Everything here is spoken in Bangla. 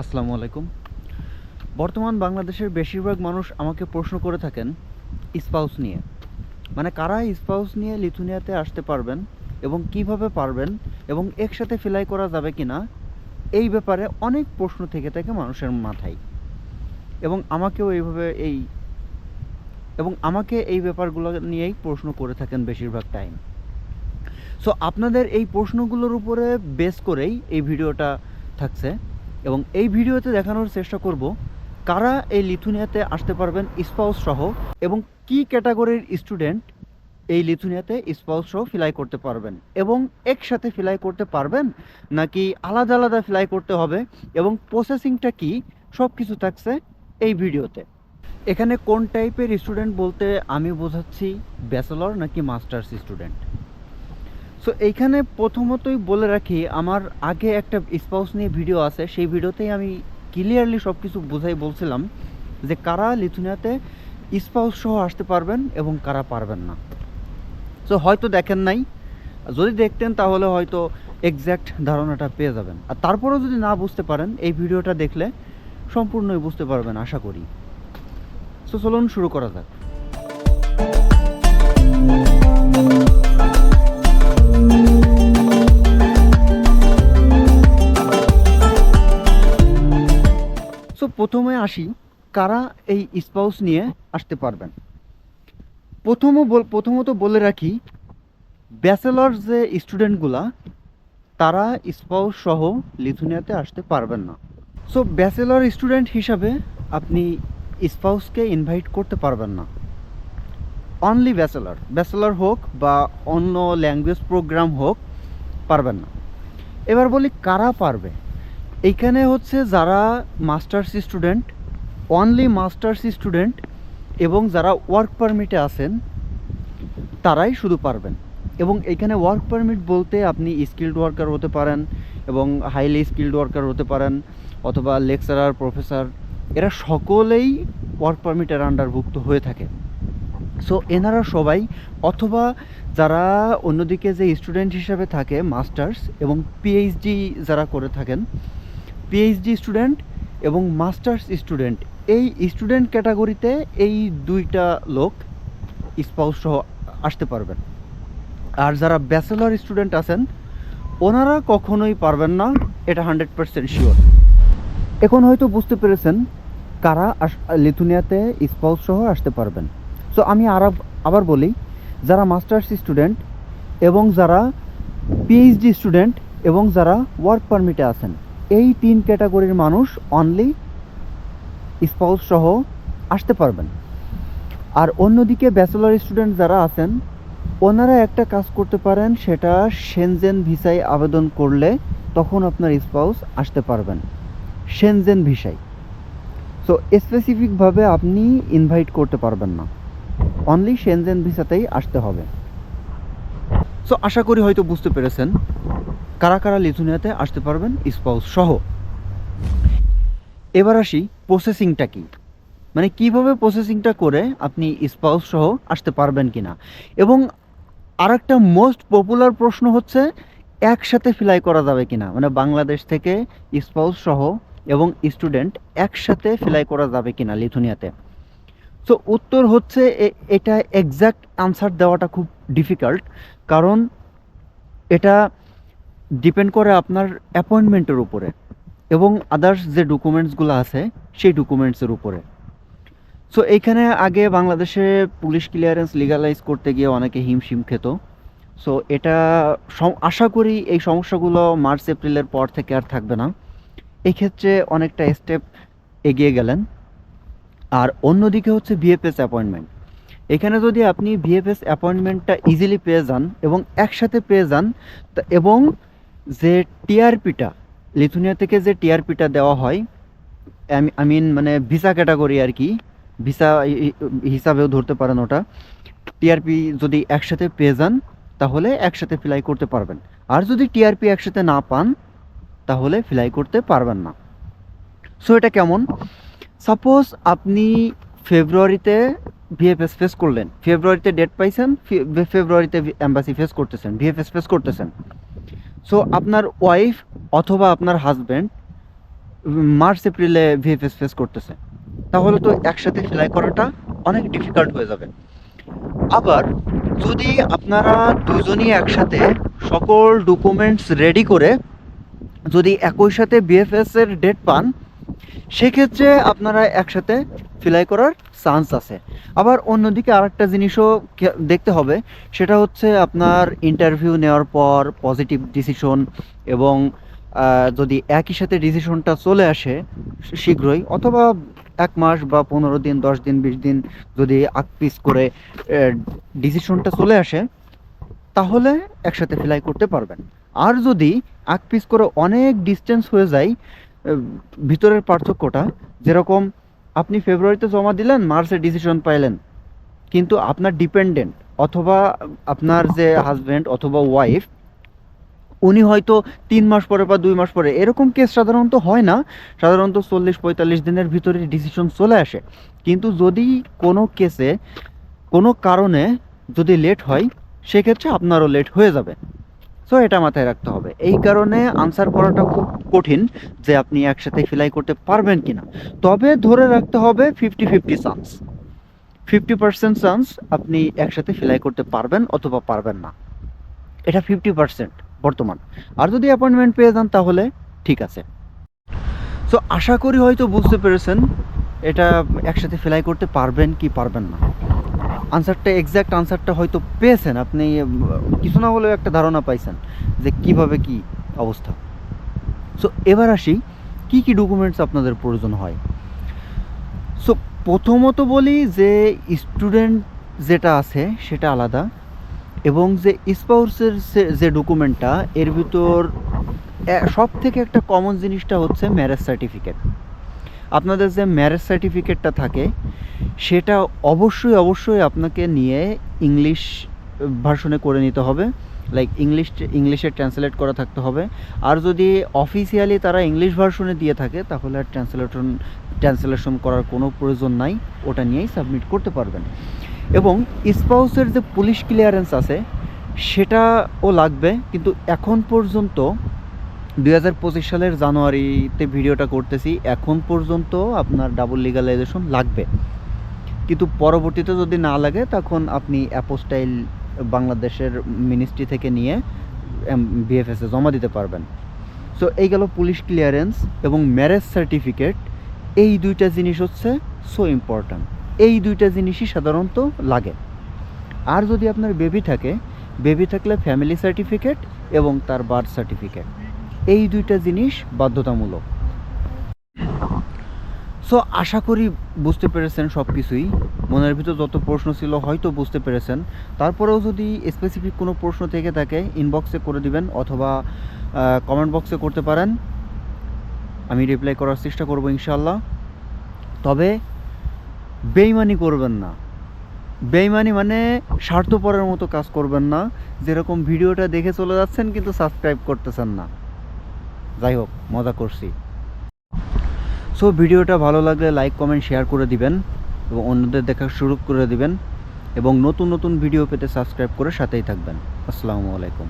আসসালামু আলাইকুম। বর্তমান বাংলাদেশের বেশিরভাগ মানুষ আমাকে প্রশ্ন করে থাকেন, স্পাউস নিয়ে। মানে কারা স্পাউস নিয়ে লিথুনিয়াতে আসতে পারবেন এবং কীভাবে পারবেন এবং একসাথে ফিলাই করা যাবে কিনা, এই ব্যাপারে অনেক প্রশ্ন থেকে থাকে মানুষের মাথায়। এবং আমাকেও এইভাবে এই, এবং আমাকে এই ব্যাপারগুলো নিয়েই প্রশ্ন করে থাকেন বেশিরভাগ টাইম সো আপনাদের এই প্রশ্নগুলোর উপরে বেস করেই এই ভিডিওটা থাকছে। এবং এই ভিডিওতে দেখানোর চেষ্টা করব কারা এই লিথুনিয়াতে আসতে পারবেন স্পাউস সহ এবং কি ক্যাটাগরির স্টুডেন্ট এই লিথুনিয়াতে স্পাউস সহ ফিলাই করতে পারবেন এবং একসাথে ফিলাই করতে পারবেন নাকি আলাদা আলাদা ফিলাই করতে হবে এবং প্রসেসিংটা কি সব কিছু থাকছে এই ভিডিওতে। এখানে কোন টাইপের স্টুডেন্ট বলতে আমি বোঝাচ্ছি ব্যাচেলর নাকি মাস্টার্স স্টুডেন্ট সো এইখানে প্রথমতই বলে রাখি, আমার আগে একটা স্পাউস নিয়ে ভিডিও আছে, সেই ভিডিওতেই আমি ক্লিয়ারলি সব কিছু বোঝাই বলছিলাম যে কারা লিথুনিয়াতে স্পাউস সহ আসতে পারবেন এবং কারা পারবেন না। সো হয়তো দেখেন নাই, যদি দেখতেন তাহলে হয়তো এক্স্যাক্ট ধারণাটা পেয়ে যাবেন। আর তারপরেও যদি না বুঝতে পারেন, এই ভিডিওটা দেখলে সম্পূর্ণই বুঝতে পারবেন, আশা করি। সো চলুন শুরু করা যাক। প্রথমে আসি কারা এই স্পাউস নিয়ে আসতে পারবেন। প্রথম প্রথমত বলে রাখি ব্যাচেলর যে স্টুডেন্টগুলা তারা স্পাউস সহ লিথুনিয়াতে আসতে পারবেন না। সো ব্যাচেলর স্টুডেন্ট হিসাবে আপনি স্পাউসকে ইনভাইট করতে পারবেন না। অনলি ব্যাচেলর ব্যাচেলর হোক বা অন্য ল্যাঙ্গুয়েজ প্রোগ্রাম হোক, পারবেন না। এবার বলি কারা পারবে? এইখানে হচ্ছে যারা masters student only masters student এবং যারা ওয়ার্ক পারমিটে আছেন, তারাই শুধু পারবেন। এবং এখানে ওয়ার্ক পারমিট বলতে আপনি স্কিল্ড ওয়ার্কার হতে পারেন এবং হাইলি স্কিল্ড ওয়ার্কার হতে পারেন অথবা লেকচারার প্রফেসর এরা সকলেই ওয়ার্ক পারমিটের আন্ডারভুক্ত হয়ে থাকে। সো এনারা সবাই অথবা যারা অন্যদিকে যে স্টুডেন্ট হিসাবে থাকে মাস্টার্স এবং পিএইচডি যারা করে থাকেন পিএইচডি স্টুডেন্ট এবং মাস্টার্স স্টুডেন্ট এই স্টুডেন্ট ক্যাটাগরিতে এই দুইটা লোক স্পাউস সহ আসতে পারবেন। আর যারা ব্যাচেলর স্টুডেন্ট আছেন, ওনারা কখনোই পারবেন না, এটা হান্ড্রেড পার্সেন্ট শিওর এখন হয়তো বুঝতে পেরেছেন কারা লিথুনিয়াতে স্পাউস সহ আসতে পারবেন। সো আমি আর, আবার বলি, যারা মাস্টার্স স্টুডেন্ট এবং যারা পিএইচডি স্টুডেন্ট এবং যারা ওয়ার্ক পারমিটে আছেন এই তিন ক্যাটাগরির মানুষ অনলি স্পাউস সহ আসতে পারবেন। আর অন্যদিকে ব্যাচেলর স্টুডেন্ট যারা আছেন, ওনারা একটা কাজ করতে পারেন, সেটা সেনজেন ভিসায় আবেদন করলে তখন আপনার স্পাউস আসতে পারবেন। সেনজেন ভিসায়। সো স্পেসিফিকভাবে আপনি ইনভাইট করতে পারবেন না। অনলি সেনজেন ভিসাতেই আসতে হবে। সো আশা করি হয়তো বুঝতে পেরেছেন। কারা কারা লিথুনিয়াতে আসতে পারবেন স্পাউস সহ? এবার আসি প্রসেসিংটা কি? মানে কীভাবে প্রসেসিংটা করে আপনি স্পাউস সহ আসতে পারবেন কিনা? এবং আরেকটা মোস্ট পপুলার প্রশ্ন হচ্ছে, একসাথে ফিলাই করা যাবে কিনা? মানে বাংলাদেশ থেকে স্পাউস সহ এবং স্টুডেন্ট একসাথে ফিলাই করা যাবে কিনা লিথুনিয়াতে? সো উত্তর হচ্ছে এটা এক্স্যাক্ট আনসার দেওয়াটা খুব ডিফিকাল্ট কারণ এটা ডিপেন্ড করে আপনার অ্যাপয়েন্টমেন্টের উপরে এবং আদার্স যে ডকুমেন্টসগুলো আছে, সেই ডকুমেন্টসের উপরে। সো এইখানে আগে বাংলাদেশে পুলিশ ক্লিয়ারেন্স লিগালাইজ করতে গিয়ে অনেকে হিমশিম খেত। সো এটা আশা করি এই সমস্যাগুলো মার্চ এপ্রিলের পর থেকে আর থাকবে না। এই ক্ষেত্রে অনেকটা স্টেপ এগিয়ে গেলেন। আর অন্যদিকে হচ্ছে ভিএফএস অ্যাপয়েন্টমেন্ট এখানে যদি আপনি ভিএফএস অ্যাপয়েন্টমেন্টটা ইজিলি পেয়ে যান এবং একসাথে পেয়ে যান এবং যে টিআরপিটা লিথুনিয়া থেকে যে টিআরপিটা দেওয়া হয় আই মিন মানে ভিসা ক্যাটাগরি আর কি ভিসা হিসাবেও ধরতে পারেন ওটা টিআরপি যদি একসাথে পেয়ে যান, তাহলে একসাথে ফিলাই করতে পারবেন। আর যদি টিআরপি একসাথে না পান, তাহলে ফিলাই করতে পারবেন না। সো এটা কেমন? সাপোজ আপনি ফেব্রুয়ারিতে ভিএফএস ফেস করলেন ফেব্রুয়ারিতে ডেট পাইছেন ফেব্রুয়ারিতে অ্যাম্বাসি ফেস করতেছেন ভিএফএস ফেস করতেছেন। সো আপনার ওয়াইফ অথবা আপনার হাজব্যান্ড মার্চ এপ্রিলে ভিএফএস ফেস করতেছে। তাহলে তো একসাথে সেলাই করাটা অনেক ডিফিকাল্ট হয়ে যাবে। আবার, যদি আপনারা দুজনই একসাথে সকল ডকুমেন্টস রেডি করে যদি একই সাথে বিএফএস এর ডেট পান সেক্ষেত্রে আপনারা একসাথে ফিলাই করার চান্স আছে। আবার অন্যদিকে আরেকটা জিনিসও দেখতে হবে, সেটা হচ্ছে আপনার ইন্টারভিউ নেওয়ার পর পজিটিভ ডিসিশন এবং যদি একই সাথে ডিসিশনটা চলে আসে শীঘ্রই, অথবা এক মাস বা পনেরো দিন, দশ দিন, বিশ দিন যদি আকপিস করে ডিসিশনটা চলে আসে, তাহলে একসাথে ফ্লাই করতে পারবেন। আর যদি আকপিস করে অনেক ডিস্টেন্স হয়ে যায় ভিতরের পার্থক্যটা, যেরকম আপনি ফেব্রুয়ারিতে জমা দিলেন, মার্চে ডিসিশন পাইলেন, কিন্তু আপনার ডিপেন্ডেন্ট অথবা আপনার যে হাজব্যান্ড অথবা ওয়াইফ উনি হয়তো তিন মাস পরে বা দুই মাস পরে, এরকম কেস সাধারণত হয় না, সাধারণত চল্লিশ পঁয়তাল্লিশ দিনের ভিতরে ডিসিশন চলে আসে। কিন্তু যদি কোনো কেসে কোনো কারণে যদি লেট হয়, সেক্ষেত্রে আপনারও লেট হয়ে যাবে। সো এটা মাথায় রাখতে হবে। এই কারণে আনসার করাটা খুব কঠিন যে আপনি একসাথে ফিলাই করতে পারবেন কিনা। তবে ধরে রাখতে হবে fifty fifty chance fifty percent chance আপনি একসাথে ফিলাই করতে পারবেন অথবা পারবেন না। এটা ফিফটি পার্সেন্ট বর্তমান। আর যদি অ্যাপয়েন্টমেন্ট পেয়ে যান তাহলে ঠিক আছে। সো আশা করি হয়তো বুঝতে পেরেছেন এটা একসাথে ফিলাই করতে পারবেন কি পারবেন না। আনসারটা এক্স্যাক্ট আনসারটা হয়তো পেয়েছেন। আপনি, কিছু না হলেও একটা ধারণা পাইছেন যে কীভাবে কি অবস্থা। সো এবার আসি, কি কি ডকুমেন্টস আপনাদের প্রয়োজন হয়? সো প্রথমত বলি যে স্টুডেন্ট যেটা আছে, সেটা আলাদা। এবং যে স্পাউসের যে ডকুমেন্টটা এর ভিতর সব থেকে একটা কমন জিনিসটা হচ্ছে ম্যারেজ সার্টিফিকেট আপনাদের যে ম্যারেজ সার্টিফিকেটটা থাকে, সেটা অবশ্যই অবশ্যই আপনাকে নিয়ে ইংলিশ ভার্সনে করে নিতে হবে। লাইক ইংলিশ ইংলিশে ট্রান্সলেট করা থাকতে হবে। আর যদি অফিসিয়ালি তারা ইংলিশ ভার্সনে দিয়ে থাকে, তাহলে আর ট্রান্সলেশন ট্রান্সলেশন করার কোনো প্রয়োজন নাই। ওটা নিয়েই সাবমিট করতে পারবেন। এবং স্পাউসের যে পুলিশ ক্লিয়ারেন্স আছে, সেটাও লাগবে। কিন্তু এখন পর্যন্ত দুই হাজার পঁচিশ সালের জানুয়ারিতে ভিডিওটা করতেছি। এখন পর্যন্ত আপনার ডাবল লিগালাইজেশন লাগবে। কিন্তু পরবর্তীতে যদি না লাগে, তখন আপনি অ্যাপোস্টাইল বাংলাদেশের মিনিস্ট্রি থেকে নিয়ে বিএফএসে জমা দিতে পারবেন। সো এই গেল পুলিশ ক্লিয়ারেন্স এবং ম্যারেজ সার্টিফিকেট এই দুইটা জিনিস হচ্ছে সো ইম্পর্ট্যান্ট এই দুইটা জিনিসই সাধারণত লাগে। আর যদি আপনার বেবি থাকে বেবি থাকলে ফ্যামিলি সার্টিফিকেট এবং তার বার্থ সার্টিফিকেট এই দুইটা জিনিস বাধ্যতামূলক। সো আশা করি বুঝতে পেরেছেন সব কিছুই মনের ভিতর যত প্রশ্ন ছিল হয়তো বুঝতে পেরেছেন। তারপরেও যদি স্পেসিফিক কোনো প্রশ্ন থেকে থাকে ইনবক্সে করে দিবেন অথবা কমেন্ট বক্সে করতে পারেন। আমি রিপ্লাই করার চেষ্টা করব ইনশাল্লাহ তবে, বেইমানি করবেন না। বেইমানি মানে স্বার্থপরের মতো কাজ করবেন না। যেরকম ভিডিওটা দেখে চলে যাচ্ছেন কিন্তু সাবস্ক্রাইব করতেছেন না। যাই হোক, মজা করছি। সো ভিডিওটা ভালো লাগলে লাইক কমেন্ট শেয়ার করে দিবেন এবং অন্যদের দেখা শুরু করে দিবেন এবং নতুন নতুন ভিডিও পেতে সাবস্ক্রাইব করে সাথেই থাকবেন। আসসালামু আলাইকুম।